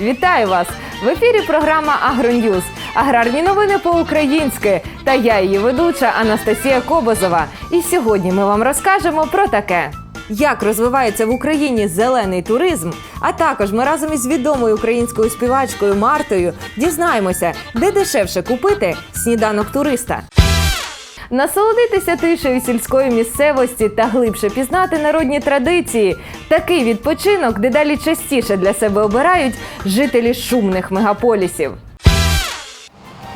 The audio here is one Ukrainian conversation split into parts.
Вітаю вас! В ефірі програма Агроньюз. Аграрні новини по-українськи. Та я її ведуча Анастасія Кобозова. І сьогодні ми вам розкажемо про таке. Як розвивається в Україні зелений туризм, а також ми разом із відомою українською співачкою Мартою дізнаємося, де дешевше купити сніданок туриста. Насолодитися тишею сільської місцевості та глибше пізнати народні традиції. Такий відпочинок дедалі частіше для себе обирають жителі шумних мегаполісів.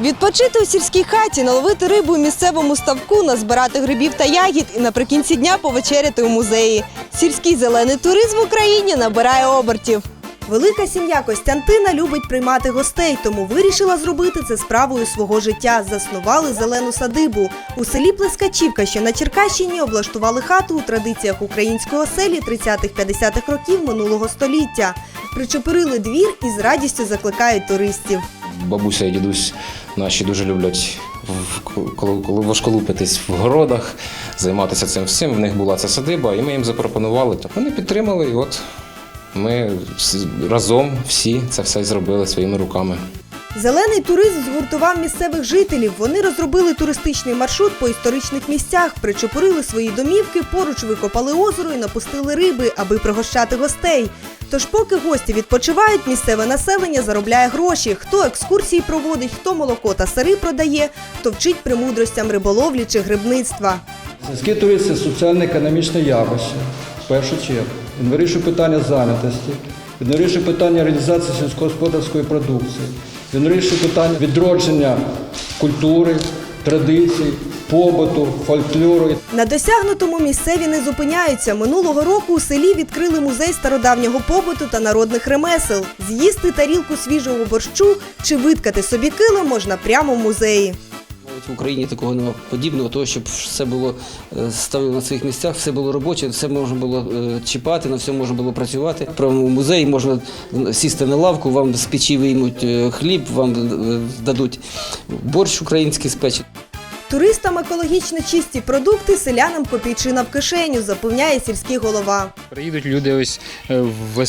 Відпочити у сільській хаті, наловити рибу у місцевому ставку, назбирати грибів та ягід і наприкінці дня повечеряти у музеї. Сільський зелений туризм в Україні набирає обертів. Велика сім'я Костянтина любить приймати гостей, тому вирішила зробити це справою свого життя. Заснували зелену садибу. У селі Плескачівка, що на Черкащині, облаштували хату у традиціях української оселі 30-50-х років минулого століття. Причепурили двір і з радістю закликають туристів. Бабуся і дідусь наші дуже люблять коли, коли в городах, займатися цим всім. В них була ця садиба, і ми їм запропонували. Вони підтримали, і от ми разом всі це все зробили своїми руками. Зелений туризм згуртував місцевих жителів. Вони розробили туристичний маршрут по історичних місцях, причепурили свої домівки, поруч викопали озеро і напустили риби, аби пригощати гостей. Тож, поки гості відпочивають, місцеве населення заробляє гроші. Хто екскурсії проводить, хто молоко та сири продає, хто вчить премудростям риболовлі чи грибництва. Сільський туризм це соціально-економічне явище, в першу чергу. Він вирішує питання зайнятості, він вирішує питання реалізації сільськогосподарської продукції, він вирішує питання відродження культури, традицій, побуту, фольклору. На досягнутому місцеві не зупиняються. Минулого року у селі відкрили музей стародавнього побуту та народних ремесел. З'їсти тарілку свіжого борщу чи виткати собі килим можна прямо в музеї. В Україні такого немає подібного, того, щоб все було е, ставлено на своїх місцях, все було робоче, все можна було е, чіпати, на все можна було працювати. Прямо в музеї можна сісти на лавку, вам з печі виймуть е, хліб, вам дадуть борщ український спечений. Туристам екологічно чисті продукти селянам копійчина в кишеню, запевняє сільський голова. Приїдуть люди ось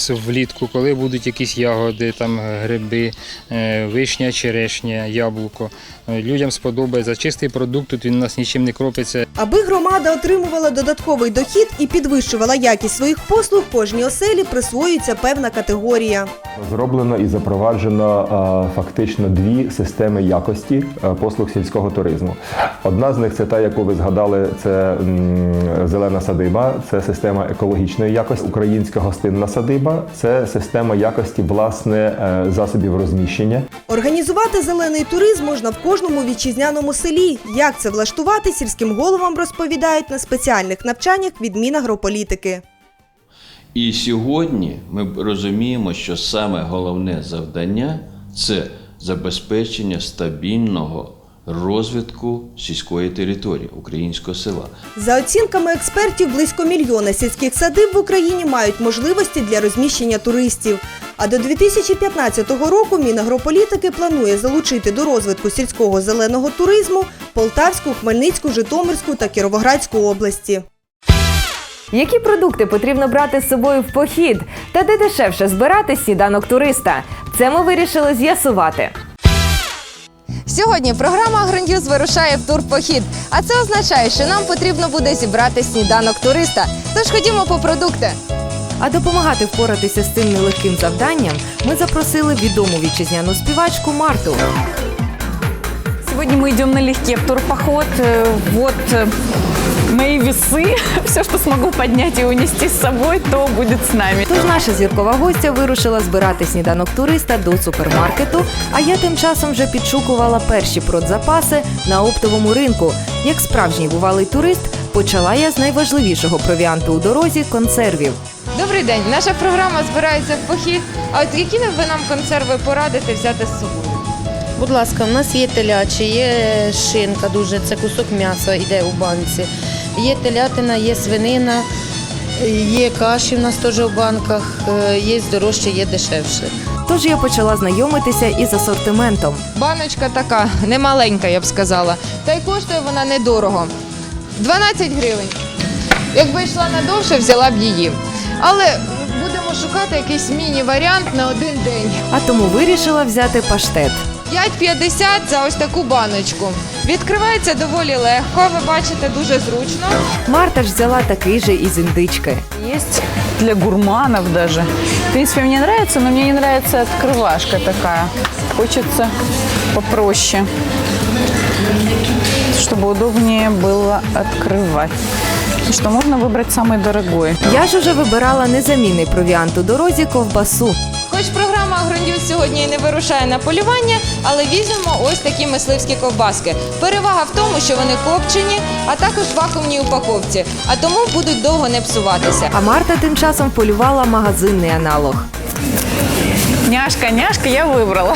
е, влітку, коли будуть якісь ягоди, там е, гриби, е, вишня, черешня, яблуко. Людям сподобається чистий продукт, тут він у нас нічим не кропиться. Аби громада отримувала додатковий дохід і підвищувала якість своїх послуг, кожній оселі присвоюється певна категорія. Зроблено і запроваджено фактично дві системи якості послуг сільського туризму. Одна з них це та, яку ви згадали, це м, зелена садиба, це система екологічної якості. Українська гостинна садиба це система якості власне е, засобів розміщення. Організувати зелений туризм можна в кожному вітчизняному селі. Як це влаштувати, сільським головам розповідають на спеціальних навчаннях від Мінагрополітики. І сьогодні ми розуміємо, що саме головне завдання це забезпечення стабільного розвитку сільської території українського села. За оцінками експертів, близько мільйона сільських садиб в Україні мають можливості для розміщення туристів. А до 2015 року Мінагрополітики планує залучити до розвитку сільського зеленого туризму Полтавську, Хмельницьку, Житомирську та Кіровоградську області. Які продукти потрібно брати з собою в похід та де дешевше збирати сніданок туриста? Це ми вирішили з'ясувати. Сьогодні програма «Агроньюз» вирушає в турпохід, а це означає, що нам потрібно буде зібрати сніданок туриста. Тож ходімо по продукти. А допомагати впоратися з цим нелегким завданням ми запросили відому вітчизняну співачку Марту. Сегодня мы идем налегке в турпоход. Э, Вот э, мои весы. Все, что смогу поднять и унести с собой, то будет с нами. Тож наша зіркова гостя вирушила збирати сніданок туриста до супермаркету. А я тим часом вже підшукувала перші продзапаси на оптовому ринку. Як справжній бувалий турист, почала я з найважливішого провіанту у дорозі консервів. Добрий день. Наша програма збирається в похід. А от які ви нам консерви порадите взяти з собою? Будь ласка, у нас є телячі, є шинка дуже, це кусок м'яса йде у банці. Є телятина, є свинина, є каші в нас теж у банках, е, є дорожче, є дешевше. Тож я почала знайомитися із асортиментом. Баночка така, немаленька, я б сказала. Та й коштує вона недорого. 12 гривень. Якби йшла надовше, взяла б її. Але будемо шукати якийсь міні-варіант на один день. А тому вирішила взяти паштет. 5,50 за ось таку баночку. Відкривається доволі легко, ви бачите, дуже зручно. Марта ж взяла такий же із індички. Есть для гурманов даже. В принципе, мне нравится, но мне не нравится открывашка такая. Хочется попроще, чтобы удобнее было открывать. И Что можно выбрать самый дорогой. Я ж уже вибирала незамінний провіант у дорозі ковбасу. Хоч програма «Агроньюз» сьогодні і не вирушає на полювання, але візьмемо ось такі мисливські ковбаски. Перевага в тому, що вони копчені, а також в вакуумній упаковці, а тому будуть довго не псуватися. А Марта тим часом полювала магазинний аналог. Няшка, няшка, я выбрала.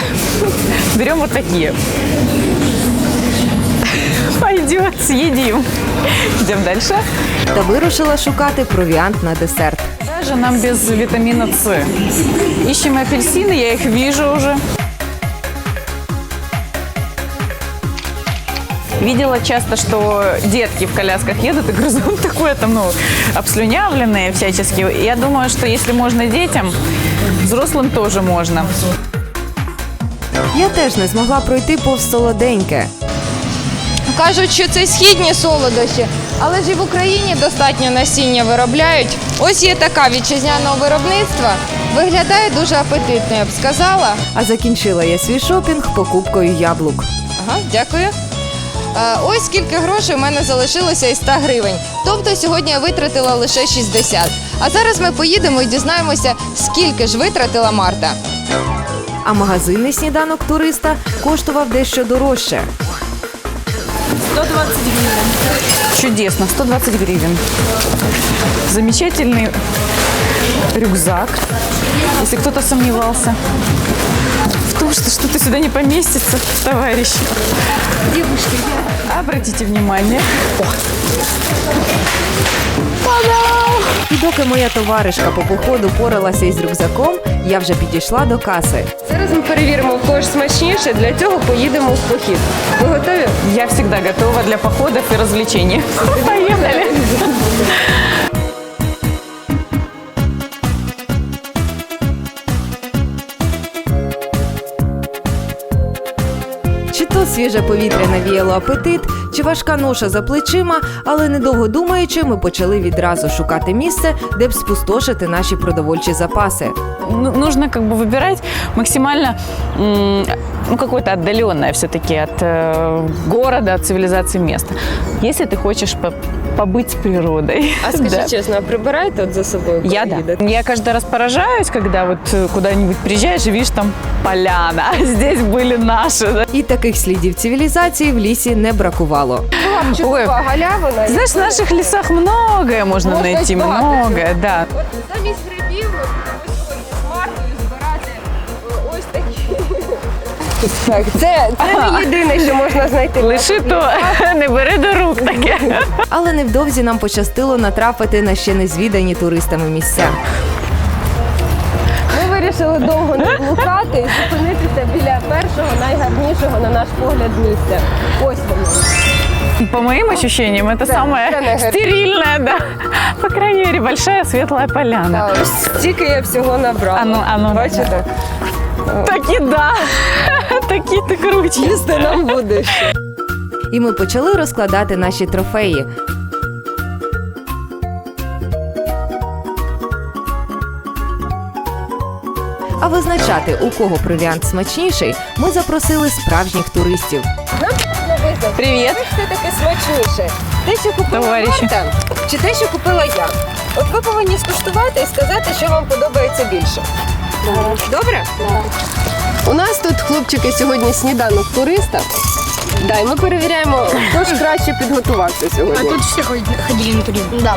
Берем вот такие. Пойдет, съедим. Идем дальше. Та вирушила шукати провіант на десерт. Даже нам без витамина С. Ищем апельсины, я их вижу уже. Видела часто, что детки в колясках едут и грызут такое там, ну, обслюнявленные всячески. Я думаю, что если можно детям, взрослым тоже можно. Я теж не змогла пройти повз солоденьке. Кажуть, що це східні солодощі, але ж і в Україні достатньо насіння виробляють. Ось є така вітчизняного виробництва. Виглядає дуже апетитно, я б сказала. А закінчила я свій шопінг покупкою яблук. Ага, дякую. Е, Ось скільки грошей у мене залишилося із 100 гривень. Тобто сьогодні я витратила лише 60. А зараз ми поїдемо і дізнаємося, скільки ж витратила Марта. А магазинний сніданок туриста коштував дещо дорожче. Чудесно, 120 гривен. Замечательный рюкзак, если кто-то сомневался в том, что что-то сюда не поместится, товарищи. Девушки, обратите внимание. І доки моя товаришка по походу поралася із рюкзаком, я вже підійшла до каси. Зараз ми перевіримо, в кого ж смачніше. Для цього поїдемо в похід. Ви готові? Я всегда готова для походов и развлечений. Поехали. Чи то свіже повітря навіяло апетит, чи важка ноша за плечима, але недовго думаючи, ми почали відразу шукати місце, де б спустошити наші продовольчі запаси. Ну, нужно как бы выбирать максимально м, ну, какое-то отдаленное все-таки от э, города, от цивилизации место. Если ты хочешь по- побыть с природой. А скажи Да. чесно, а прибираєте от за собою? коли Я да. їдете? Я каждый раз поражаюсь, когда вот э, куда-нибудь приезжаешь и видишь там поляна, а здесь были наши. да. І таких слідів цивілізації в лісі не бракувало. Ой, Чудова галявина. знаешь, в наших лесах многое можно Можно найти, багато многое, да. От замість грибів ми сьогодні з Мартою збирати е, ось такі. Так, це, це не єдине, що можна знайти. Лиши то, не бери до рук таке. Але невдовзі нам пощастило натрапити на ще незвідані туристами місця. Ми вирішили довго не блукати і зупинитися біля першого найгарнішого на наш погляд місця. Ось воно. По моим ощущениям, это Да, самое да, стерильное, да. По крайней мере, большая светлая поляна. А, ось Стільки я всього набрала. А ну, а ну, Бачите? Таки да. Таки ти круче. Їсти нам буде ще. І ми почали розкладати наші трофеї. А визначати, у кого провіант смачніший, ми запросили справжніх туристів. Визнати, Привіт. все таки смачніше. Те, що купила Товариші. Марта, чи те, що купила я. От ви повинні скуштувати і сказати, що вам подобається більше. Добре? У нас тут, хлопчики, сьогодні сніданок туриста. Да, і ми перевіряємо, хто ж краще підготувався сьогодні. А тут всі ходили на туризм. Да.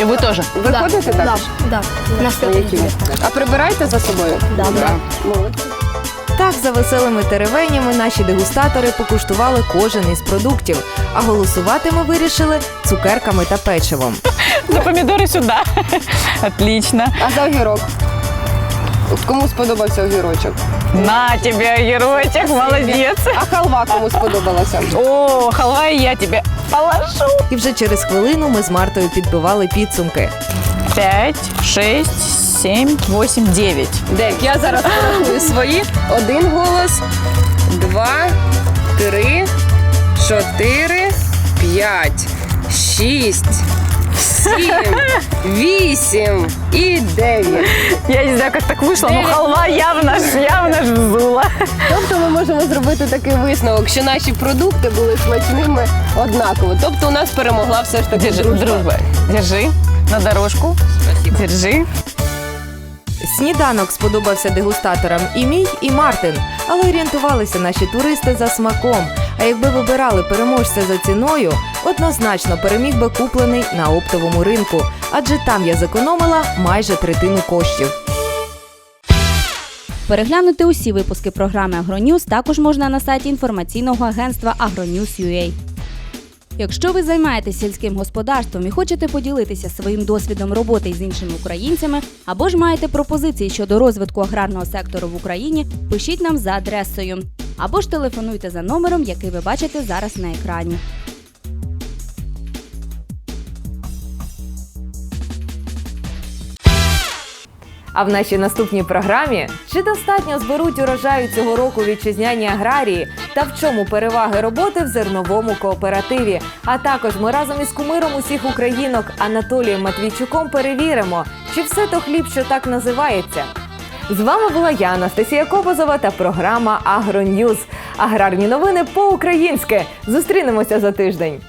И вы тоже. Ви ходите також? Да. А прибираєте за собою? Да. Молодці. Так, за веселими теревенями наші дегустатори покуштували кожен із продуктів, а голосувати ми вирішили цукерками та печивом. За помидоры сюда. Отлично. А за огірок? Кому сподобався огірочок? На тебе, геройчик, молодец. А халва кому сподобалася? О, халва и я тебе положу. І вже через хвилину ми з Мартою підбивали підсумки. Пять, шесть, семь, восемь, девять. Дев'ять. Я зараз порахую свої. Один голос, два, три, чотири, п'ять, шість, сім, вісім і дев'ять. Я не знаю, как так вышло, но халва явно, ж- явно ж взула. Тобто ми можемо зробити такий висновок, що наші продукти були смачними однаково. Тобто у нас перемогла все ж таки Держи, дружба. дружба. Держи на дорожку. Держи. Сніданок сподобався дегустаторам і мій, і Мартин, але орієнтувалися наші туристи за смаком. А якби вибирали переможця за ціною, однозначно переміг би куплений на оптовому ринку, адже там я зекономила майже третину коштів. Переглянути усі випуски програми Агроньюз також можна на сайті інформаційного агентства Агроньюз.ua. Якщо ви займаєтесь сільським господарством і хочете поділитися своїм досвідом роботи з іншими українцями, або ж маєте пропозиції щодо розвитку аграрного сектору в Україні, пишіть нам за адресою або ж телефонуйте за номером, який ви бачите зараз на екрані. А в нашій наступній програмі чи достатньо зберуть урожаю цього року вітчизняні аграрії та в чому переваги роботи в зерновому кооперативі? А також ми разом із кумиром усіх українок Анатолієм Матвійчуком перевіримо, чи все то хліб, що так називається. З вами була я, Анастасія Кобозова та програма Агроньюз. Аграрні новини по-українськи. Зустрінемося за тиждень.